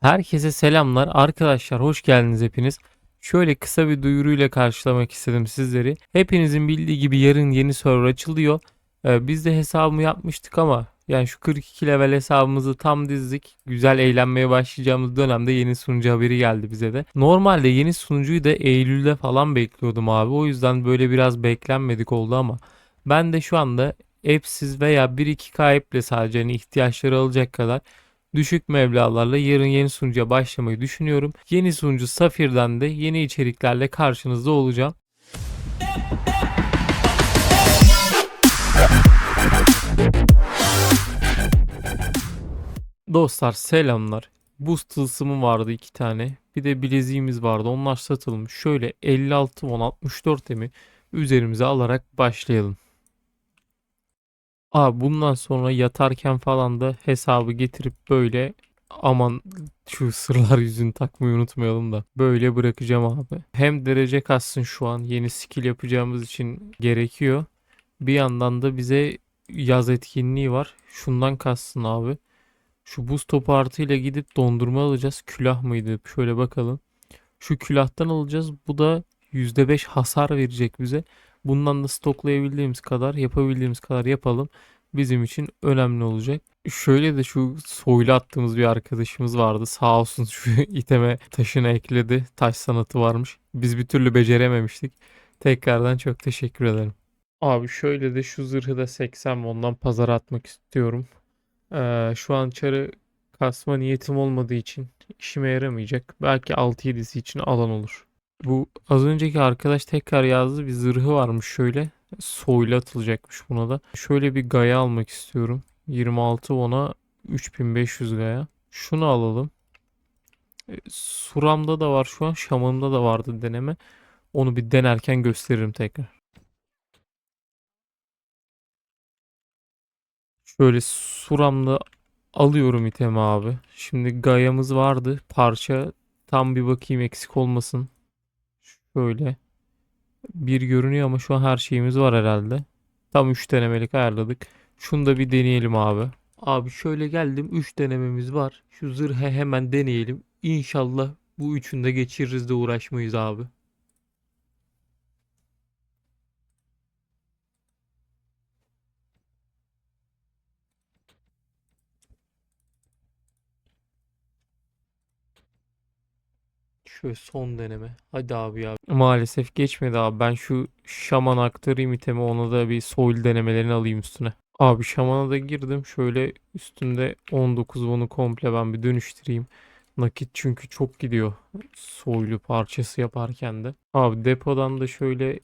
Herkese selamlar. Arkadaşlar hoş geldiniz hepiniz. Şöyle kısa bir duyuruyla karşılamak istedim sizleri. Hepinizin bildiği gibi yarın yeni server açılıyor. Ee, biz de hesabımı yapmıştık ama yani şu 42 level hesabımızı tam dizdik. Güzel eğlenmeye başlayacağımız dönemde yeni sunucu haberi geldi bize de. Normalde yeni sunucuyu da Eylül'de falan bekliyordum abi. O yüzden böyle biraz beklenmedik oldu ama ben de şu anda app'siz veya 1-2k app'le sadece hani ihtiyaçları alacak kadar düşük meblağlarla yarın yeni sunucuya başlamayı düşünüyorum. Yeni sunucu Safir'den de yeni içeriklerle karşınızda olacağım. Dostlar selamlar. Boost tılsımı vardı iki tane. Bir de bileziğimiz vardı. Onlar satılmış. Şöyle 56 won 64 emi üzerimize alarak başlayalım. Abi bundan sonra yatarken falan da hesabı getirip böyle aman şu sırlar yüzünü takmayı unutmayalım da böyle bırakacağım abi. Hem derece kassın şu an yeni skill yapacağımız için gerekiyor. Bir yandan da bize yaz etkinliği var. Şundan kassın abi. Şu buz topu artıyla gidip dondurma alacağız. Külah mıydı? Şöyle bakalım. Şu külahtan alacağız. Bu da %5 hasar verecek bize. Bundan da stoklayabildiğimiz kadar, yapabildiğimiz kadar yapalım. Bizim için önemli olacak. Şöyle de şu soylu attığımız bir arkadaşımız vardı. Sağ olsun şu iteme taşını ekledi. Taş sanatı varmış. Biz bir türlü becerememiştik. Tekrardan çok teşekkür ederim. Abi şöyle de şu zırhı da 80 ondan pazara atmak istiyorum. Ee, şu an çarı kasma niyetim olmadığı için işime yaramayacak. Belki 6-7'si için alan olur. Bu az önceki arkadaş tekrar yazdı. Bir zırhı varmış şöyle. Soylu atılacakmış buna da. Şöyle bir gaya almak istiyorum. 26 ona 3500 gaya. Şunu alalım. E, Suram'da da var şu an. Şaman'da da vardı deneme. Onu bir denerken gösteririm tekrar. Şöyle Suram'da alıyorum itemi abi. Şimdi gayamız vardı. Parça tam bir bakayım eksik olmasın. Şöyle. Bir görünüyor ama şu an her şeyimiz var herhalde. Tam 3 denemelik ayarladık. Şunu da bir deneyelim abi. Abi şöyle geldim 3 denememiz var. Şu zırhı hemen deneyelim. İnşallah bu üçünü de geçiririz de uğraşmayız abi. Şöyle son deneme. Hadi abi ya. Maalesef geçmedi abi. Ben şu şaman aktarayım itemi ona da bir soil denemelerini alayım üstüne. Abi şamana da girdim. Şöyle üstünde 19 wonu komple ben bir dönüştüreyim. Nakit çünkü çok gidiyor. Soylu parçası yaparken de. Abi depodan da şöyle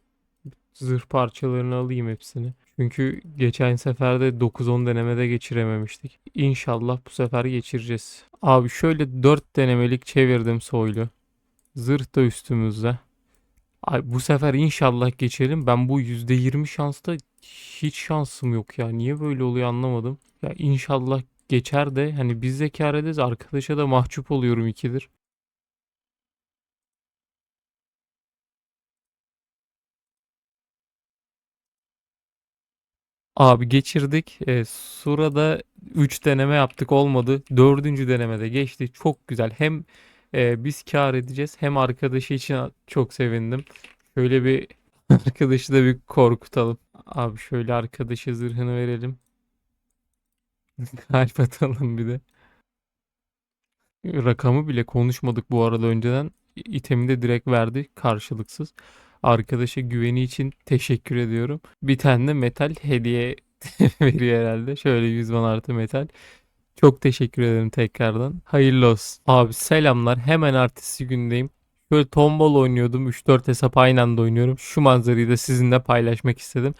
zırh parçalarını alayım hepsini. Çünkü geçen sefer de 9-10 denemede geçirememiştik. İnşallah bu sefer geçireceğiz. Abi şöyle 4 denemelik çevirdim soylu. Zırh da üstümüzde. Ay bu sefer inşallah geçelim. Ben bu %20 şansta hiç şansım yok ya. Niye böyle oluyor anlamadım. Ya inşallah geçer de hani biz de ederiz. Arkadaşa da mahcup oluyorum ikidir. Abi geçirdik. E, Sura'da 3 deneme yaptık olmadı. Dördüncü denemede geçti. Çok güzel. Hem e, biz kâr edeceğiz hem arkadaşı için çok sevindim. Şöyle bir arkadaşı da bir korkutalım. Abi şöyle arkadaşı zırhını verelim. Kalp atalım bir de. Rakamı bile konuşmadık bu arada önceden. İtemi de direkt verdi karşılıksız. Arkadaşa güveni için teşekkür ediyorum. Bir tane de metal hediye veriyor herhalde. Şöyle 100 ban artı metal. Çok teşekkür ederim tekrardan. Hayırlı olsun. Abi selamlar. Hemen ertesi gündeyim. Şöyle tombol oynuyordum. 3-4 hesap aynı anda oynuyorum. Şu manzarayı da sizinle paylaşmak istedim.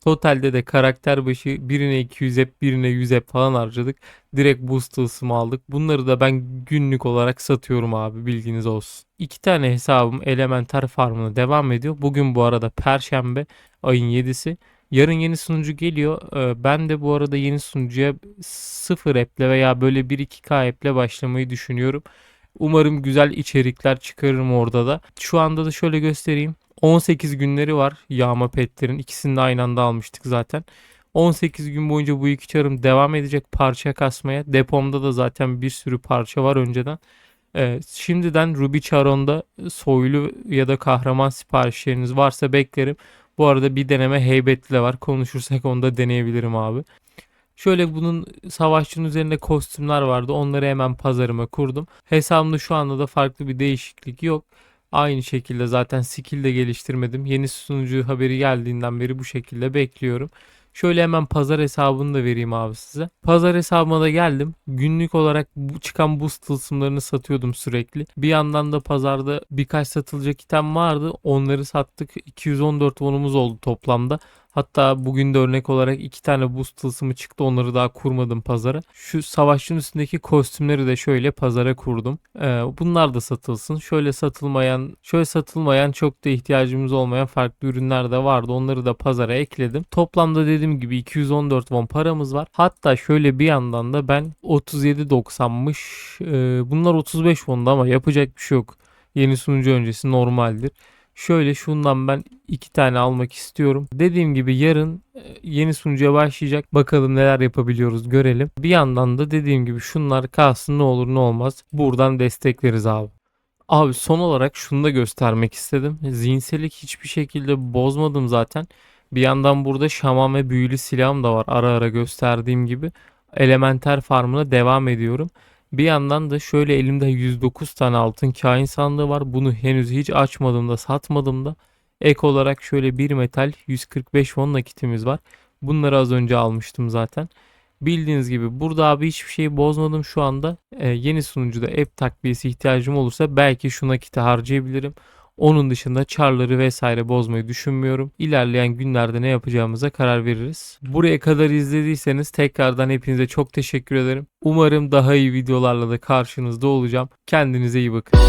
Totalde de karakter başı birine 200 hep birine 100 hep falan harcadık. Direkt boost tılsımı aldık. Bunları da ben günlük olarak satıyorum abi bilginiz olsun. İki tane hesabım Elementar Farm'ına devam ediyor. Bugün bu arada Perşembe ayın 7'si. Yarın yeni sunucu geliyor. Ee, Ben de bu arada yeni sunucuya 0 app'le veya böyle 1-2k app'le başlamayı düşünüyorum. Umarım güzel içerikler çıkarırım orada da. Şu anda da şöyle göstereyim. 18 günleri var yağma petlerin. İkisini de aynı anda almıştık zaten. 18 gün boyunca bu iki çarım devam edecek parça kasmaya. Depomda da zaten bir sürü parça var önceden. Ee, şimdiden Ruby Charon'da soylu ya da kahraman siparişleriniz varsa beklerim. Bu arada bir deneme heybetli de var. Konuşursak onu da deneyebilirim abi. Şöyle bunun savaşçının üzerinde kostümler vardı. Onları hemen pazarıma kurdum. Hesabımda şu anda da farklı bir değişiklik yok. Aynı şekilde zaten skill de geliştirmedim. Yeni sunucu haberi geldiğinden beri bu şekilde bekliyorum. Şöyle hemen pazar hesabını da vereyim abi size. Pazar hesabıma da geldim. Günlük olarak bu çıkan boost tılsımlarını satıyordum sürekli. Bir yandan da pazarda birkaç satılacak item vardı. Onları sattık. 214 wonumuz oldu toplamda. Hatta bugün de örnek olarak iki tane boost tılsımı çıktı. Onları daha kurmadım pazara. Şu savaşçının üstündeki kostümleri de şöyle pazara kurdum. Ee, bunlar da satılsın. Şöyle satılmayan, şöyle satılmayan çok da ihtiyacımız olmayan farklı ürünler de vardı. Onları da pazara ekledim. Toplamda dediğim gibi 214 won paramız var. Hatta şöyle bir yandan da ben 37.90'mış. Ee, bunlar 35 won'da ama yapacak bir şey yok. Yeni sunucu öncesi normaldir. Şöyle şundan ben iki tane almak istiyorum. Dediğim gibi yarın e, yeni sunucuya başlayacak. Bakalım neler yapabiliyoruz görelim. Bir yandan da dediğim gibi şunlar kalsın ne olur ne olmaz. Buradan destekleriz abi. Abi son olarak şunu da göstermek istedim. Zihinsellik hiçbir şekilde bozmadım zaten. Bir yandan burada şaman ve büyülü silahım da var. Ara ara gösterdiğim gibi. Elementer farmına devam ediyorum. Bir yandan da şöyle elimde 109 tane altın kain sandığı var. Bunu henüz hiç açmadım da satmadım da. Ek olarak şöyle bir metal 145 won nakitimiz var. Bunları az önce almıştım zaten. Bildiğiniz gibi burada abi hiçbir şeyi bozmadım şu anda. Ee, yeni sunucuda app takviyesi ihtiyacım olursa belki şu nakiti harcayabilirim. Onun dışında çarları vesaire bozmayı düşünmüyorum. İlerleyen günlerde ne yapacağımıza karar veririz. Buraya kadar izlediyseniz tekrardan hepinize çok teşekkür ederim. Umarım daha iyi videolarla da karşınızda olacağım. Kendinize iyi bakın.